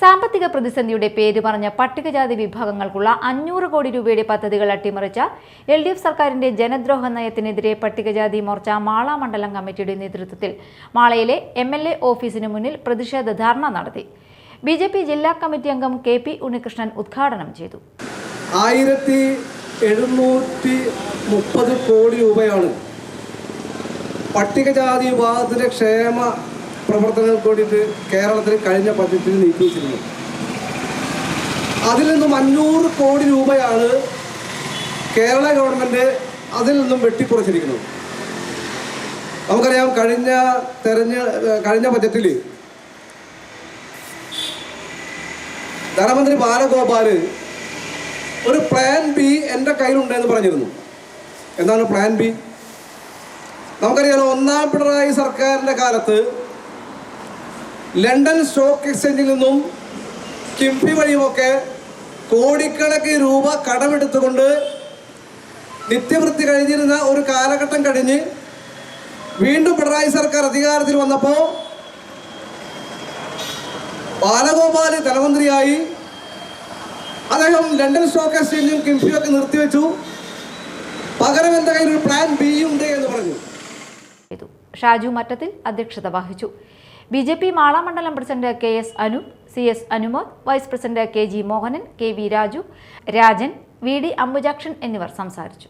സാമ്പത്തിക പ്രതിസന്ധിയുടെ പേര് പറഞ്ഞ പട്ടികജാതി വിഭാഗങ്ങൾക്കുള്ള അഞ്ഞൂറ് കോടി രൂപയുടെ പദ്ധതികൾ അട്ടിമറിച്ച എൽ ഡി എഫ് സർക്കാരിന്റെ ജനദ്രോഹ നയത്തിനെതിരെ പട്ടികജാതി മോർച്ച മാള മണ്ഡലം കമ്മിറ്റിയുടെ നേതൃത്വത്തിൽ മാളയിലെ എം എൽ എ ഓഫീസിന് മുന്നിൽ പ്രതിഷേധ ധർണ നടത്തി. ബി ജെ പി ജില്ലാ കമ്മിറ്റി അംഗം കെ പി ഉണ്ണികൃഷ്ണൻ ഉദ്ഘാടനം ചെയ്തു. ആയിരത്തി എഴുന്നൂറ്റി മുപ്പത് കോടി രൂപയാണ് പട്ടികജാതി വിഭാഗത്തിന്റെ ക്ഷേമ പ്രവർത്തനങ്ങൾക്ക് വേണ്ടിയിട്ട് കേരളത്തിൽ കഴിഞ്ഞ ബജറ്റിൽ നീക്കി വെച്ചിരുന്നത് അതിൽ നിന്നും അഞ്ഞൂറ് കോടി രൂപയാണ് കേരള ഗവൺമെന്റ് അതിൽ നിന്നും വെട്ടിക്കുറച്ചിരിക്കുന്നത് നമുക്കറിയാം കഴിഞ്ഞ തെരഞ്ഞ കഴിഞ്ഞ ബജറ്റിൽ ധനമന്ത്രി ബാലഗോപാൽ ഒരു പ്ലാൻ ബി എന്റെ കയ്യിലുണ്ടെന്ന് പറഞ്ഞിരുന്നു. എന്താണ് പ്ലാൻ ബി നമുക്കറിയാലോ ഒന്നാം പിണറായി സർക്കാരിന്റെ കാലത്ത് ലണ്ടൻ സ്റ്റോക്ക് എക്സ്ചേഞ്ചിൽ നിന്നും കിംഫി വഴിയുമൊക്കെ കോടിക്കണക്കിന് രൂപ കടമെടുത്തുകൊണ്ട് നിത്യവൃത്തി കഴിഞ്ഞിരുന്ന ഒരു കാലഘട്ടം കഴിഞ്ഞ് വീണ്ടും പിണറായി സർക്കാർ അധികാരത്തിൽ വന്നപ്പോൾ ബാലഗോപാൽ ധനമന്ത്രിയായി അദ്ദേഹം ലണ്ടൻ സ്റ്റോക്ക് എക്സ്ചേഞ്ചും കിംഫിയും ഒക്കെ നിർത്തിവെച്ചു. പകരം എന്റെ കയ്യിൽ ഒരു പ്ലാൻ ബി ഉണ്ട് എന്ന് പറഞ്ഞു. ഷാജു മറ്റത്തിൽ അധ്യക്ഷത വഹിച്ചു. ബി ജെ പി മാള മണ്ഡലം president K S Anu C S Anumod vice president K G Mohanan K V Raju Rajan V D Ambujakshan എന്നിവർ സംസാരിച്ചു.